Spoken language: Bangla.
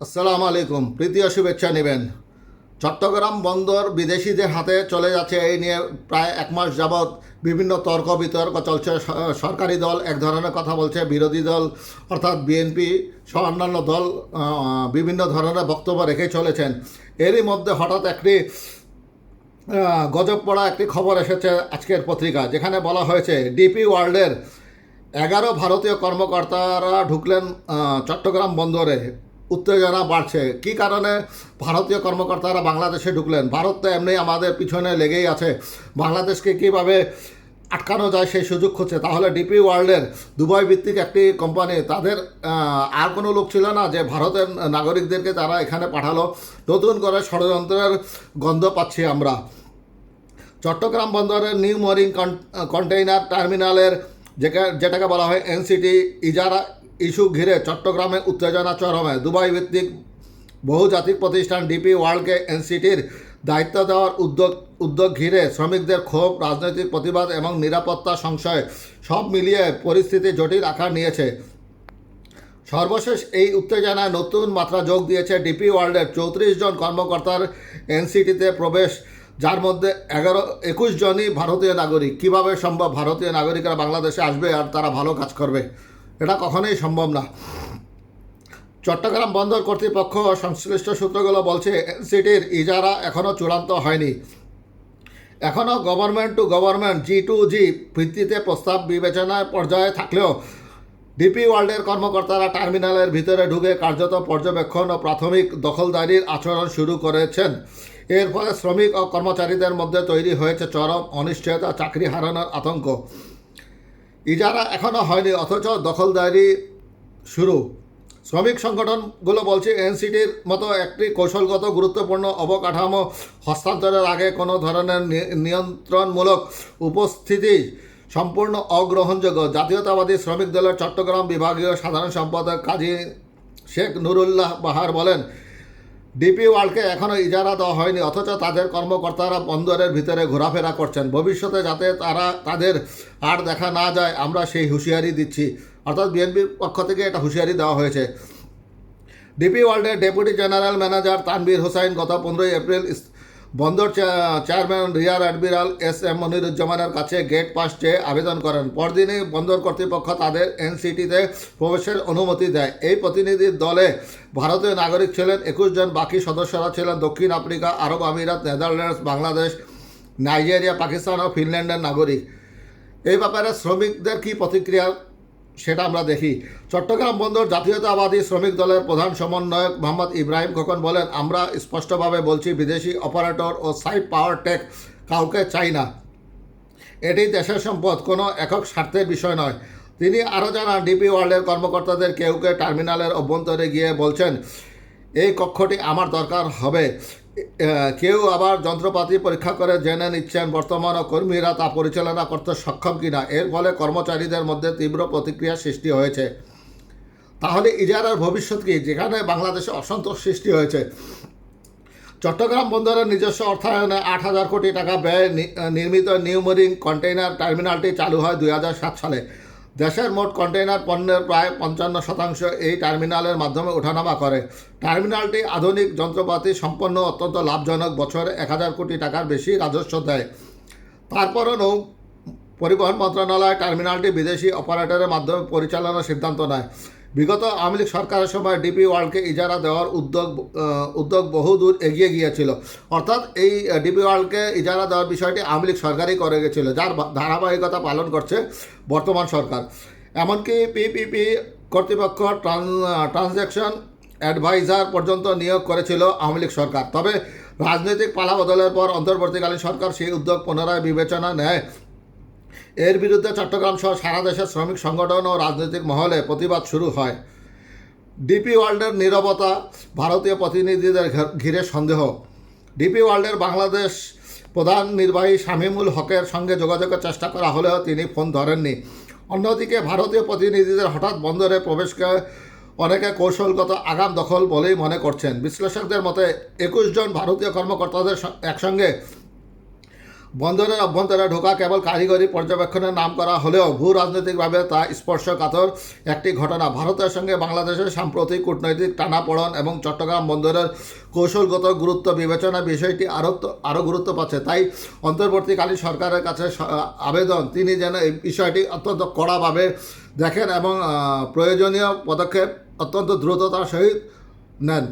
আসসালামু আলাইকুম। প্রীতি ও শুভেচ্ছা নেবেন। চট্টগ্রাম বন্দর বিদেশিদের হাতে চলে যাচ্ছে এই নিয়ে প্রায় এক মাস যাবৎ বিভিন্ন তর্ক বিতর্ক চলছে। সরকারি দল এক ধরনের কথা বলছে, বিরোধী দল অর্থাৎ বিএনপি সহ অন্যান্য দল বিভিন্ন ধরনের বক্তব্য রেখে চলেছেন। এরই মধ্যে হঠাৎ একটি গজব পড়া একটি খবর এসেছে আজকের পত্রিকা, যেখানে বলা হয়েছে, ডিপি ওয়ার্ল্ডের এগারো ভারতীয় কর্মকর্তারা ঢুকলেন চট্টগ্রাম বন্দরে। উত্তেজনা বাড়ছে। কি কারণে? ভারতীয় কর্মকর্তারা বাংলাদেশে ঢুকলেন। ভারত তো এমনি আমাদের পিছনে লেগেই আছে। বাংলাদেশকে কীভাবে আটকানো যায় সেই সুযোগ খুঁজছে। তাহলে ডিপি ওয়ার্ল্ডের দুবাই ভিত্তিক একটি কোম্পানি, তাদের আর কোনো লোক ছিল না যে ভারতের নাগরিকদেরকে তারা এখানে পাঠালো। নতুন করে ষড়যন্ত্রের গন্ধ পাচ্ছি আমরা। চট্টগ্রাম বন্দরের নিউ মরিং কন্টেইনার টার্মিনালের যেটাকে বলা হয় এনসিটি, ইজারা ইস্যু ঘিরে চট্টগ্রামে উত্তেজনা চরমে। দুবাই ভিত্তিক বহুজাতিক প্রতিষ্ঠান ডিপি ওয়ার্ল্ডকে এনসিটির দায়িত্ব দেওয়ার উদ্যোগ উদ্যোগ ঘিরে শ্রমিকদের ক্ষোভ, রাজনৈতিক প্রতিবাদ এবং নিরাপত্তা সংশয় সব মিলিয়ে পরিস্থিতি জটিল আকার নিয়েছে। সর্বশেষ এই উত্তেজনায় নতুন মাত্রা যোগ দিয়েছে ডিপি ওয়ার্ল্ডের চৌত্রিশ জন কর্মকর্তার এনসিটিতে প্রবেশ, যার মধ্যে এগারো, একুশ জনই ভারতীয় নাগরিক। কীভাবে সম্ভব ভারতীয় নাগরিকরা বাংলাদেশে আসবে আর তারা ভালো কাজ করবে? এটা কখনোই সম্ভব না। চট্টগ্রাম বন্দর কর্তৃপক্ষ সংশ্লিষ্ট সূত্রগুলো বলছে, এনসিটির ইজারা এখনও চূড়ান্ত হয়নি। এখনও government to government G to G ভিত্তিতে প্রস্তাব বিবেচনায় পর্যায়ে থাকলেও ডিপি ওয়ার্ল্ডের কর্মকর্তারা টার্মিনালের ভিতরে ঢুকে কার্যত পর্যবেক্ষণ ও প্রাথমিক দখলদারির আচরণ শুরু করেছেন। এর ফলে শ্রমিক ও কর্মচারীদের মধ্যে তৈরি হয়েছে চরম অনিশ্চয়তা, চাকরি হারানোর আতঙ্ক। ইজারা এখনও হয়নি, অথচ দখলদারি শুরু। শ্রমিক সংগঠনগুলো বলছে, এনসিটির মতো একটি কৌশলগত গুরুত্বপূর্ণ অবকাঠামো হস্তান্তরের আগে কোনো ধরনের নিয়ন্ত্রণমূলক উপস্থিতি সম্পূর্ণ অগ্রহণযোগ্য। জাতীয়তাবাদী শ্রমিক দলের চট্টগ্রাম বিভাগীয় সাধারণ সম্পাদক কাজী শেখ নুরুল্লাহ বাহার বলেন ডিপি ওয়ার্ল্ডকে এখনও ইজারা দেওয়া হয়নি, অথচ তাদের কর্মকর্তারা বন্দরের ভিতরে ঘোরাফেরা করছেন। ভবিষ্যতে যাতে তারা তাদের আর দেখা না যায়, আমরা সেই হুঁশিয়ারি দিচ্ছি। অর্থাৎ বিএনপির পক্ষ থেকে এটা হুঁশিয়ারি দেওয়া হয়েছে। ডিপি ওয়ার্ল্ডের deputy general manager Tanvir Hossain গত পনেরোই এপ্রিল বন্দর chairman rear admiral S M মনিরুজ্জামানের কাছে গেট পাস চেয়ে আবেদন করেন। পরদিনই বন্দর কর্তৃপক্ষ তাদের এনসিটিতে প্রবেশের অনুমতি দেয়। এই প্রতিনিধির দলে ভারতীয় নাগরিক ছিলেন একুশ জন, বাকি সদস্যরা ছিলেন দক্ষিণ আফ্রিকা, আরব আমিরাত, নেদারল্যান্ডস, বাংলাদেশ, নাইজেরিয়া, পাকিস্তান ও ফিনল্যান্ডের নাগরিক। এই ব্যাপারে শ্রমিকদের কি প্রতিক্রিয়া সেটা আমরা দেখি। চট্টগ্রাম বন্দর জাতীয়তাবাদী শ্রমিক দলের প্রধান সমন্বয়ক মোহাম্মদ ইব্রাহিম খোকন বলেন, আমরা স্পষ্টভাবে বলছি বিদেশি অপারেটর ও সাইড পাওয়ার টেক কাউকে চাই না। এটি দেশের সম্পদ, কোনো একক স্বার্থের বিষয় নয়। তিনি আরও জানান, ডিপি ওয়ার্ল্ডের কর্মকর্তাদের কেউ কেউ টার্মিনালের অভ্যন্তরে গিয়ে বলছেন এই কক্ষটি আমার দরকার হবে। কেউ আবার যন্ত্রপাতি পরীক্ষা করে জেনে নিচ্ছেন, বর্তমান কর্মীরা তা পরিচালনা করতে সক্ষম কিনা। এর ফলে কর্মচারীদের মধ্যে তীব্র প্রতিক্রিয়া সৃষ্টি হয়েছে। তাহলে ইজারার ভবিষ্যৎ কি? যেখানে বাংলাদেশে অসন্তোষ সৃষ্টি হয়েছে। চট্টগ্রাম বন্দরের নিজস্ব অর্থায়নে আট হাজার কোটি টাকা ব্যয়ে নির্মিত নিউমরিং কন্টেইনার টার্মিনালটি চালু হয় দুই হাজার সাত সালে। দেশের মোট কন্টেইনার পণ্যের প্রায় পঞ্চান্ন শতাংশ এই টার্মিনালের মাধ্যমে ওঠানামা করে। টার্মিনালটি আধুনিক যন্ত্রপাতি সম্পন্ন অত্যন্ত লাভজনক, বছরে এক হাজার কোটি টাকার বেশি রাজস্ব দেয়। তারপরও নৌ পরিবহন মন্ত্রণালয় টার্মিনালটি বিদেশি অপারেটরের মাধ্যমে পরিচালনার সিদ্ধান্ত নেয়। বিগত আওয়ামী লীগ সরকারের সময় ডিপি ওয়ার্ল্ডকে ইজারা দেওয়ার উদ্যোগ উদ্যোগ বহুদূর এগিয়ে গিয়েছিল। অর্থাৎ এই ডিপি ওয়ার্ল্ডকে ইজারা দেওয়ার বিষয়টি আওয়ামী লীগ সরকারই করে গেছিল, যার ধারাবাহিকতা পালন করছে বর্তমান সরকার। এমনকি পিপিপি কর্তৃপক্ষ ট্রানজ্যাকশন অ্যাডভাইজার পর্যন্ত নিয়োগ করেছিল আওয়ামী লীগ সরকার। তবে রাজনৈতিক পালা বদলের পর অন্তর্বর্তীকালীন সরকার সেই উদ্যোগ পুনরায় বিবেচনা নেয় এর বিরুদ্ধে চট্টগ্রাম সহ সারা দেশের শ্রমিক সংগঠন ও রাজনৈতিক মহলে প্রতিবাদ শুরু হয়। ডিপি ওয়ার্ল্ডের নীরবতা, ভারতীয় প্রতিনিধিদের ঘিরে সন্দেহ। ডিপি ওয়ার্ল্ডের বাংলাদেশ প্রধান নির্বাহী শামীমুল হকের সঙ্গে যোগাযোগের চেষ্টা করা হলেও তিনি ফোন ধরেননি। অন্যদিকে ভারতীয় প্রতিনিধিদের হঠাৎ বন্দরে প্রবেশকে অনেকে কৌশলগত আগাম দখল বলেই মনে করছেন। বিশ্লেষকদের মতে, একুশ জন ভারতীয় কর্মকর্তাদের একসঙ্গে বন্দরের অভ্যন্তরে ঢোকা কেবল কারিগরি পর্যবেক্ষণের নাম করা হলেও ভূ রাজনৈতিকভাবে তা স্পর্শকাতর একটি ঘটনা। ভারতের সঙ্গে বাংলাদেশের সাম্প্রতিক কূটনৈতিক টানাপোড়ন এবং চট্টগ্রাম বন্দরের কৌশলগত গুরুত্ব বিবেচনা বিষয়টি আরও আরও গুরুত্ব পাচ্ছে। তাই অন্তর্বর্তীকালীন সরকারের কাছে আবেদন, তিনি যেন এই বিষয়টি অত্যন্ত কড়াভাবে দেখেন এবং প্রয়োজনীয় পদক্ষেপ অত্যন্ত দ্রুততার সহিত নেন।